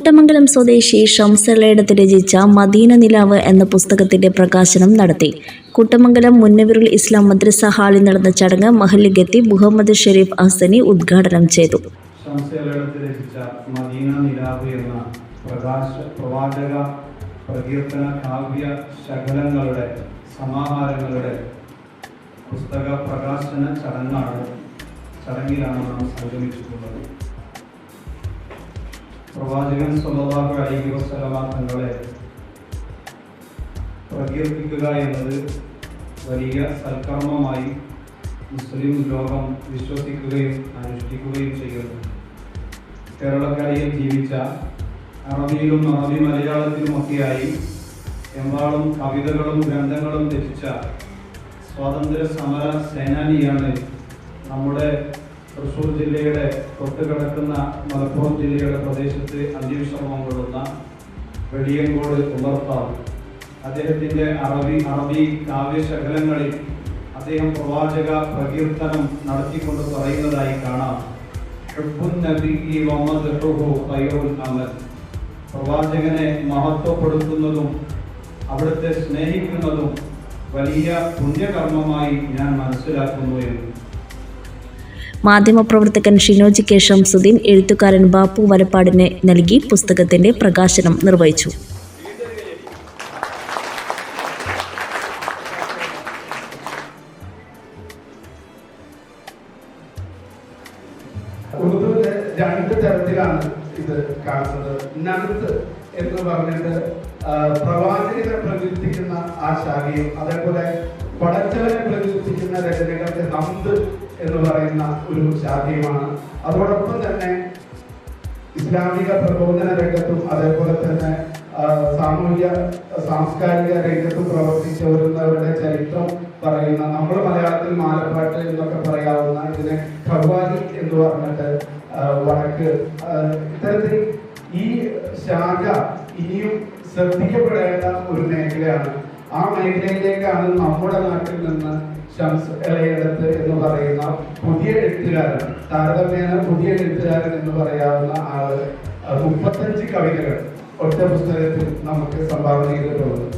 കുട്ടമംഗലം സ്വദേശി ഷംസലയിടത്ത് രചിച്ച മദീന നിലാവ് എന്ന പുസ്തകത്തിന്റെ പ്രകാശനം നടത്തി. കുട്ടമംഗലം മുന്നവിറുൽ ഇസ്ലാം മദ്രസ ഹാളിൽ നടന്ന ചടങ്ങ് മഹല്ല് ഗത്തി മുഹമ്മദ് ഷെരീഫ് ഹസനി ഉദ്ഘാടനം ചെയ്തു. സമാഹാരങ്ങളുടെ പുസ്തക പ്രകാശന ചടങ്ങാണ് ചടങ്ങിലാണ് നാം സംഗമിച്ചിട്ടുള്ളത്. പ്രവാചകൻ സ്വല്ലല്ലാഹു അലൈഹി വസല്ലമ തങ്ങളെ പ്രകീർത്തിക്കുക എന്നത് വലിയ സൽക്കർമ്മമായി മുസ്ലിം ലോകം വിശ്വസിക്കുകയും അനുഷ്ഠിക്കുകയും ചെയ്യുന്നു. കേരളക്കരയിൽ ജീവിച്ച അറബിയിലും അറബി മലയാളത്തിലുമൊക്കെയായി എമ്പാടും കവിതകളും ഗ്രന്ഥങ്ങളും രചിച്ച സ്വാതന്ത്ര്യ സമര സേനാനിയാണ് നമ്മുടെ തൃശ്ശൂർ ജില്ലയുടെ തൊട്ട് കിടക്കുന്ന മലപ്പുറം ജില്ലയുടെ പ്രദേശത്ത് അന്ത്യവിശ്രമം കൊള്ളുന്ന വെളിയങ്കോട് ഉമർത്താവ് അദ്ദേഹത്തിന്റെ അറബി അറബി കാവ്യശകലങ്ങളിൽ അദ്ദേഹം പ്രവാചക പ്രകീർത്തനം നടത്തിക്കൊണ്ട് പറയുന്നതായി കാണാം. പ്രവാചകനെ മഹത്വപ്പെടുത്തുന്നതും അവിടുത്തെ സ്നേഹിക്കുന്നതും വലിയ പുണ്യകർമ്മമായി ഞാൻ മനസ്സിലാക്കുന്നു എന്ന്. മാധ്യമപ്രവർത്തകൻ ഷിനോജി കെ. ഷംസുദ്ദീൻ എഴുത്തുകാരൻ ബാപ്പു വലപ്പാടിനെ നൽകി പുസ്തകത്തിന്റെ പ്രകാശനം നിർവഹിച്ചു. രണ്ട് തരത്തിലാണ് ഇത് കാണുന്നത്. എന്ന് പറഞ്ഞിട്ട് പ്രവാചകനെ പ്രകീർത്തിക്കുന്ന ആ ശാഖയും അതേപോലെ പടച്ചവനെ പ്രകീർത്തിക്കുന്ന രചനകൾക്ക് നന്ദ് എന്ന് പറയുന്ന ഒരു ശാഖയുമാണ്. അതോടൊപ്പം തന്നെ ഇസ്ലാമിക പ്രബോധന രംഗത്തും അതേപോലെ തന്നെ സാമൂഹിക സാംസ്കാരിക രംഗത്തും പ്രവർത്തിച്ചു വരുന്നവരുടെ ചരിത്രം പറയുന്ന നമ്മൾ മലയാളത്തിൽ മാലപ്പാട്ട് എന്നൊക്കെ പറയാവുന്ന ഇതിനെ ഖവാലി എന്ന് പറഞ്ഞിട്ട് വടക്ക് ഇത്തരത്തിൽ ഈ ശാഖ ഇനിയും ശ്രദ്ധിക്കപ്പെടേണ്ട ഒരു മേഖലയാണ് ആ മേഖലയിലേക്കാണ് നമ്മുടെ നാട്ടിൽ നിന്ന് ഷംസ് ഇളയെടുത്ത് എന്ന് പറയുന്ന പുതിയ എഴുത്തുകാരൻ താരതമ്യേന പുതിയ എഴുത്തുകാരൻ എന്ന് പറയാവുന്ന ആൾ മുപ്പത്തഞ്ച് കവിതകൾ ഒറ്റ പുസ്തകത്തിൽ നമുക്ക് സംഭാവന ചെയ്തിട്ടുള്ളത്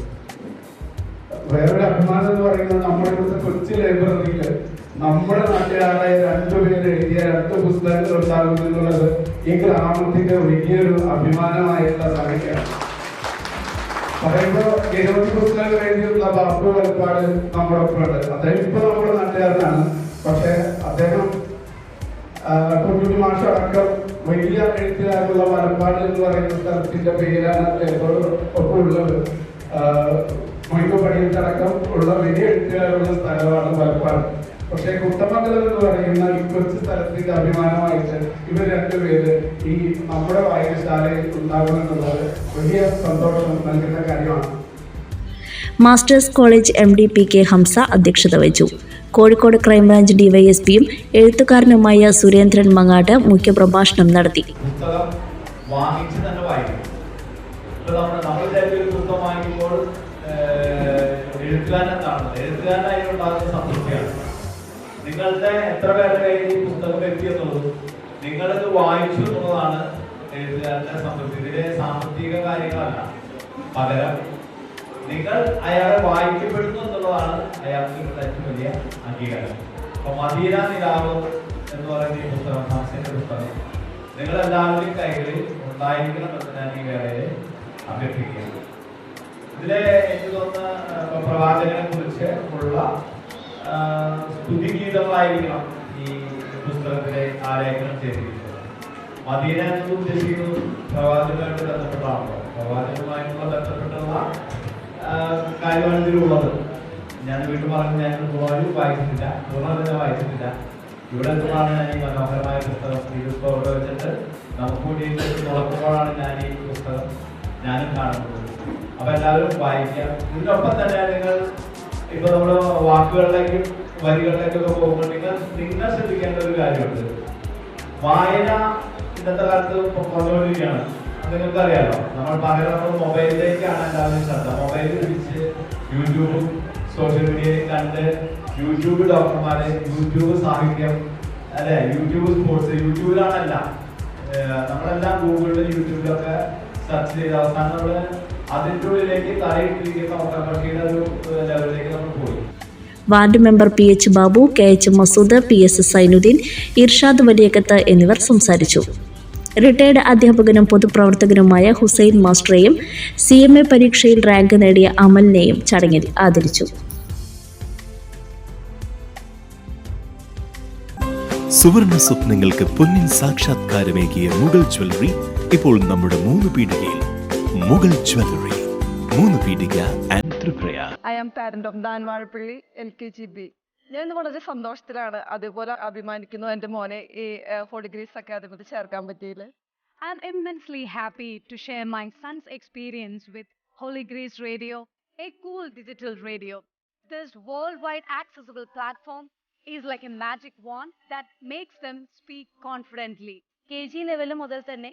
വേറൊരു അഭിമാനം എന്ന് പറയുന്നത് നമ്മുടെ ഇവിടുത്തെ കൊച്ചു ലൈബ്രറിയിൽ നമ്മുടെ നാട്ടുകാരെ രണ്ടുപേര് എഴുതിയ രണ്ട് പുസ്തകങ്ങൾ ഉണ്ടാകും എന്നുള്ളത് ഈ ഗ്രാമത്തിന്റെ വലിയൊരു അഭിമാനമായിട്ടുള്ള സംഗതിയാണ് പറയുമ്പോ നിരവധി പുസ്തകങ്ങൾ എഴുതിയുള്ള ബാബു വെളിപ്പാട് നമ്മുടെ ഒപ്പമുണ്ട്. അദ്ദേഹം ഇപ്പൊ നമ്മുടെ നാട്ടുകാരനാണ്. പക്ഷെ അദ്ദേഹം കുഞ്ഞുണ്ണി മാഷ അടക്കം വലിയ എഴുത്തുകാരുള്ള വലപ്പാട് എന്ന് പറയുന്ന സ്ഥലത്തിന്റെ പേരാണ് അദ്ദേഹത്തോട് ഒപ്പമുള്ളത് മൊയ്തു പടിയത്തടക്കം ഉള്ള വലിയ എഴുത്തുകാരുള്ള സ്ഥലമാണ് വലപ്പാട്. പക്ഷെ കുട്ടമംഗലം എന്ന് പറയുന്ന ഈ കൊച്ചു സ്ഥലത്തിന്റെ അഭിമാനമായിട്ട് ഇവർ രണ്ടുപേര് ഈ നമ്മുടെ വായനശാലയിൽ ഉണ്ടാകുമെന്നുള്ളത് വലിയ സന്തോഷം നൽകുന്ന കാര്യമാണ്. Masters college M D P K Hamsa അധ്യക്ഷത വഹിച്ചു. കോഴിക്കോട് ക്രൈംബ്രാഞ്ച് ഡിവൈഎസ്പിയും എഴുത്തുകാരനുമായ സുരേന്ദ്രൻ മങ്ങാട്ട് മുഖ്യപ്രഭാഷണം നടത്തി. വാങ്ങിച്ച് തന്നെ വായിക്കണം ഇപ്പൊ നമ്മൾ നമ്മൾ വിചാരിച്ച ഒരു പുസ്തകം വാങ്ങിക്കുമ്പോൾ എഴുത്തുകാരനെ കാണുന്നത് എഴുത്തുകാരനായിട്ടുണ്ടാകുന്ന സംതൃപ്തിയാണ് നിങ്ങളുടെ എത്ര പേരുടെ കയ്യിൽ ഈ പുസ്തകം എത്തി എന്നുള്ളത് നിങ്ങളിത് വായിച്ചു എന്നുള്ളതാണ് എഴുത്തുകാരന്റെ സംതൃപ്തി. ഇതിലെ സാമ്പത്തിക കാര്യങ്ങളല്ല. പകരം നിങ്ങൾ അയാളെ വായിക്കപ്പെടുന്നു എന്നുള്ളതാണ് അയാൾക്ക് കിട്ടുന്ന ഏറ്റവും വലിയ അംഗീകാരം. അപ്പൊ മദീന നിലാവ് എന്ന് പറയുന്ന ഈ പുസ്തകം ഹാസ്യന്റെ പുസ്തകം നിങ്ങൾ എല്ലാവരുടെയും കൈകളിൽ ഉണ്ടായിരിക്കണം എന്ന് ഞാൻ ഈ വേളയിൽ അഭ്യർത്ഥിക്കുകയാണ് ഇതിലെ എനിക്ക് തോന്നുന്ന പ്രവാചകനെ കുറിച്ച് ഉള്ള സ്തുതിഗീതങ്ങളായിരിക്കണം ഈ പുസ്തകത്തിലെ ആലേഖനം ചെയ്തിരിക്കുന്നത്. മദീന എന്ന് ഉദ്ദേശിക്കുന്നത് പ്രവാചകമായിട്ട് ബന്ധപ്പെട്ടതാണല്ലോ. പ്രവാചകമായിട്ടുള്ള ബന്ധപ്പെട്ടുള്ള കാര്യമാണ് ഇതിലുള്ളത്. ഞാൻ വീട്ടിൽ പറഞ്ഞു ഞാൻ ഒരുപാട് വായിച്ചിട്ടില്ല. പൂർണ തന്നെ വായിച്ചിട്ടില്ല. ഇവിടെ എത്തുമ്പോഴാണ് ഞാൻ ഈ മനോഹരമായ പുസ്തകം ഇതിപ്പോൾ ഇവിടെ വെച്ചിട്ട് നമുക്ക് വേണ്ടി തുറക്കുമ്പോഴാണ് ഞാൻ ഈ പുസ്തകം ഞാനും കാണുന്നത്? അപ്പൊ എല്ലാവരും വായിക്കുക. ഇതിനൊപ്പം തന്നെ നിങ്ങൾ ഇപ്പൊ നമ്മൾ വാക്കുകളിലേക്കും വരികളിലേക്കൊക്കെ പോകുമ്പോൾ നിങ്ങൾ നിങ്ങൾ ശ്രദ്ധിക്കേണ്ട ഒരു കാര്യമുണ്ട്. വായന ഇന്നത്തെ കാലത്ത് അത് നിങ്ങൾക്ക് അറിയാലോ നമ്മൾ പകരം നമ്മൾ മൊബൈലിലേക്കാണ് എല്ലാവരും ശ്രദ്ധ. മൊബൈലിൽ പിടിച്ച് യൂട്യൂബും സോഷ്യൽ മീഡിയയിൽ കണ്ട് യൂട്യൂബ് ഡോക്ടർമാര് യൂട്യൂബ് സാഹിത്യം അല്ലെ യൂട്യൂബ് സ്പോർട്സ് യൂട്യൂബിലാണല്ല നമ്മളെല്ലാം ഗൂഗിളിലും യൂട്യൂബിലൊക്കെ സെർച്ച് ചെയ്ത് അവസാനം നമ്മൾ അതിന്റെ ഉള്ളിലേക്ക് തലയിട്ടിരിക്കുന്ന ഒരു ലെവലിലേക്ക് നമ്മൾ പോയി. Ward member P H Babu K H Masood P S Sainudheen Irshad Valiyakath എന്നിവർ സംസാരിച്ചു. റിട്ടയർഡ് അധ്യാപകനും പൊതുപ്രവർത്തകനുമായ ഹുസൈൻ മാസ്റ്ററെയും സി എം എ പരീക്ഷയിൽ റാങ്ക് നേടിയ അമലിനെയും ചടങ്ങിൽ ആദരിച്ചു. സുവർണ സ്വപ്നങ്ങൾക്ക് പൊന്നിൻ സാക്ഷാത്കാരമേകിയ മുഗൾ ജ്വല്ലറി ഇപ്പോൾ നമ്മുടെ മൂന്ന് പീഠികയിൽ മുഗൾ ജ്വല്ലറി. മൂന്ന് പീഠിക Andrea I am parent of Dhan Vazhappally B ഞാൻ വളരെ സന്തോഷത്തിലാണ് അതുപോലെ അഭിമാനിക്കുന്നു എന്റെ മോനെ ഈ ഹോളിഗ്രീസ് അക്കാദമിയിൽ ചേർക്കാൻ പറ്റിയില്ല I am immensely happy to share my son's experience with Holy Holy Grace radio a cool digital radio this world wide accessible platform is like a magic wand that makes them speak confidently K G level മുതൽ തന്നെ